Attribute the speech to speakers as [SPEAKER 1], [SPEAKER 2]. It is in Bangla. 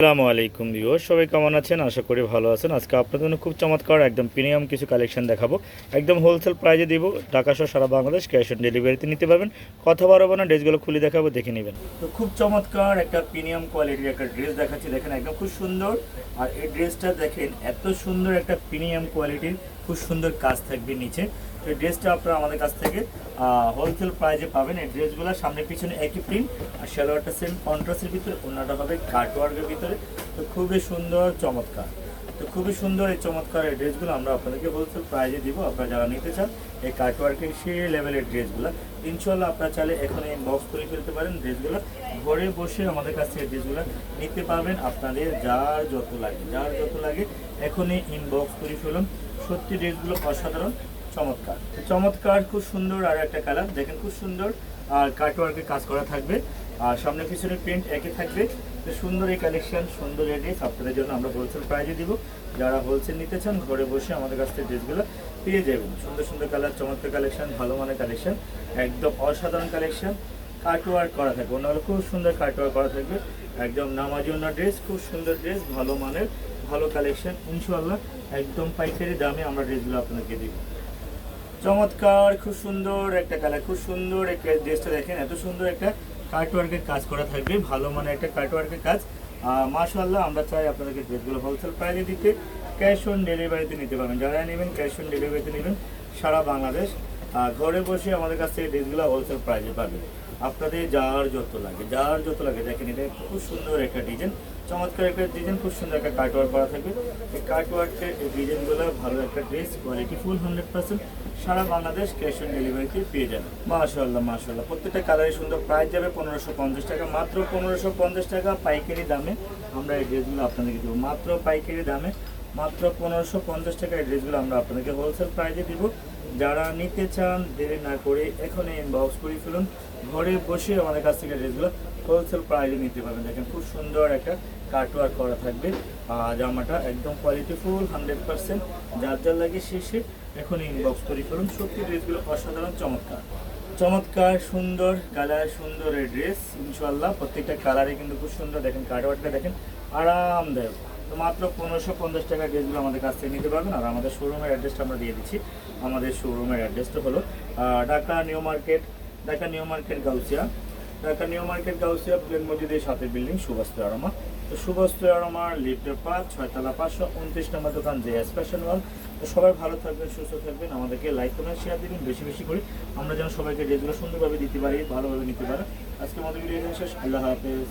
[SPEAKER 1] আসসালামু আলাইকুম দিও সবাই কেমন আছেন? আশা করি ভালো আছেন। আজকে আপনাদের জন্য খুব চমৎকার একদম প্রিমিয়াম কিছু কালেকশন দেখাবো। একদম হোলসেল প্রাইজে দিব, ঢাকা সহ সারা বাংলাদেশ ক্যাশ অন ডেলিভারিতে নিতে পারবেন। কথা বাড়াবো না, ড্রেসগুলো খুলে দেখাবো, দেখে নেবেন। তো খুব চমৎকার একটা প্রিমিয়াম কোয়ালিটির একটা ড্রেস দেখাচ্ছি, দেখেন একদম খুব সুন্দর। আর এই ড্রেসটা দেখেন, এত সুন্দর একটা প্রিমিয়াম কোয়ালিটির খুব সুন্দর কাজ থাকবে নিচে। এই ড্রেসটা আপনারা আমাদের কাছ থেকে হোলসেল প্রাইজে পাবেন। এই ড্রেসগুলো সামনে পিছনে একই প্রিন্ট আর সালোয়ারটা সেম কন্ট্রাস্টের ভিতরে অন্যটা হবে কাটওয়ার্কের ভিতরে। তো খুবই সুন্দর, চমৎকার। তো খুবই সুন্দর এই চমৎকার এই ড্রেসগুলো আমরা আপনাদেরকে হোলসেল প্রাইজে দিব। আপনারা যারা নিতে চান, এই কাটওয়ার্কের সেই লেভেলের ড্রেসগুলো। ইনশাল্লাহ আপনারা চাইলে এখন বক্স করে ফেলতে পারেন ড্রেসগুলো। ঘরে বসে আমাদের কাছ থেকে ড্রেসগুলো নিতে পারবেন। আপনাদের যার যত লাগে, যার যত লাগে, এখনই ইনবক্স করে ফেলুন। সত্যি ড্রেসগুলো অসাধারণ। চমৎকার। চমৎকার, খুব সুন্দর আর একটা কালার দেখেন খুব সুন্দর। আর কাটওয়ার্কের কাজ করা থাকবে। আর সামনে পিছনে প্রিন্ট একই থাকবে। তো সুন্দর এই কালেকশন সুন্দর এই ড্রেস আপনাদের জন্য আমরা হোলসেল প্রাইজে দিব। যারা হোলসেল নিতে চান, ঘরে বসে আমাদের কাছ থেকে ড্রেসগুলো পেয়ে যাবেন। সুন্দর সুন্দর কালার চমৎকার কালেকশন ভালো মানের কালেকশন একদম অসাধারণ কালেকশন কাটওয়ার্ক করা থাকবে। অন্যগুলো খুব সুন্দর কাটওয়ার্ক করা থাকবে। একদম নামাজন্য ড্রেস খুব সুন্দর ড্রেস ভালো মানের, ভালো কালেকশন ইনশাল্লাহ একদম পাইকারি দামে আমরা ড্রেসগুলো আপনাকে দিব। চমৎকার, খুব সুন্দর একটা কালার খুব সুন্দর একটা ড্রেসটা দেখেন, এত সুন্দর একটা কার্টওয়ার্কের কাজ করা থাকবে, ভালো মানে একটা কার্টওয়ার্কের কাজ। মাশাল্লাহ আমরা চাই আপনাদেরকে ড্রেসগুলো হোলসেল প্রাইজে দিতে ক্যাশ অন ডেলিভারিতে নিতে পারবেন। যারা নেবেন ক্যাশ অন ডেলিভারিতে নেবেন, সারা বাংলাদেশ ঘরে বসে আমাদের কাছ থেকে ড্রেসগুলো হোলসেল প্রাইজে পাবেন। আপনাদের যার যত লাগে, যার যত লাগে, দেখেন এটা খুব সুন্দর একটা ডিজাইন চমৎকার একটা ডিজাইন খুব সুন্দর একটা কাটওয়ার্ক করা থাকবে। এই কাটওয়ার্কের ডিজাইনগুলো ভালো একটা dress quality full hundred percent Sara Bangladesh cash on ডেলিভারিতে পেয়ে যাবেন। মাশাল্লাহ মাশাল্লাহ প্রত্যেকটা কালারে সুন্দর প্রাইস যাবে পনেরোশো পঞ্চাশ টাকা, মাত্র পনেরোশো পঞ্চাশ টাকা পাইকারি দামে আমরা এই ড্রেসগুলো আপনাদেরকে দেবো। মাত্র পাইকারি দামে মাত্র পনেরোশো পঞ্চাশ টাকা ড্রেসগুলো আমরা আপনাদেরকে হোলসেল প্রাইজে দিব। যারা নিতে চান, দেরি না করে এখনই ইনবক্স করে ফেলুন। ঘরে বসে আমাদের কাছ থেকে ড্রেসগুলো হোলসেল প্রাইসে নিতে পারবেন। দেখেন খুব সুন্দর একটা কাটওয়ার্ক করা থাকবে। জামাটা একদম কোয়ালিটিফুল হান্ড্রেড পার্সেন্ট যার যার লাগে শেষে এখন ইনবক্স করে ফেলুন। সত্যি ড্রেসগুলো অসাধারণ, চমৎকার। চমৎকার, সুন্দর কালার সুন্দর ড্রেস ইনশাল্লাহ প্রত্যেকটা কালারে কিন্তু খুব সুন্দর। দেখেন কাটওয়ার্কটা দেখেন, আরামদায়ক। তো মাত্র পনেরোশো পঞ্চাশ টাকা ড্রেসগুলো আমাদের কাছ থেকে নিতে পারবেন। আর আমাদের শোরুমের অ্যাড্রেসটা আমরা দিয়ে দিচ্ছি। আমাদের শোরুমের অ্যাড্রেসটা হলো Dhaka New Market, Dhaka New Market Gausia. Dhaka New Market Gausia plane মসজিদের সাথে বিল্ডিং সুভাস্ত আরমা। তো সুভাস্ত আরমার লিফটের পাঁচ, ছয়তলা পাঁচশো উনত্রিশ নম্বর দোকান এস ফ্যাশন ওয়াল তো সবাই ভালো থাকবেন, সুস্থ থাকবেন। আমাদেরকে লাইক করুন শেয়ার দিবেন, বেশি বেশি করে। আমরা যেন সবাইকে ড্রেসগুলো সুন্দরভাবে দিতে পারি, ভালোভাবে নিতে পারি। আজকে আমাদের ভিডিও শেষ। আল্লাহ হাফেজ।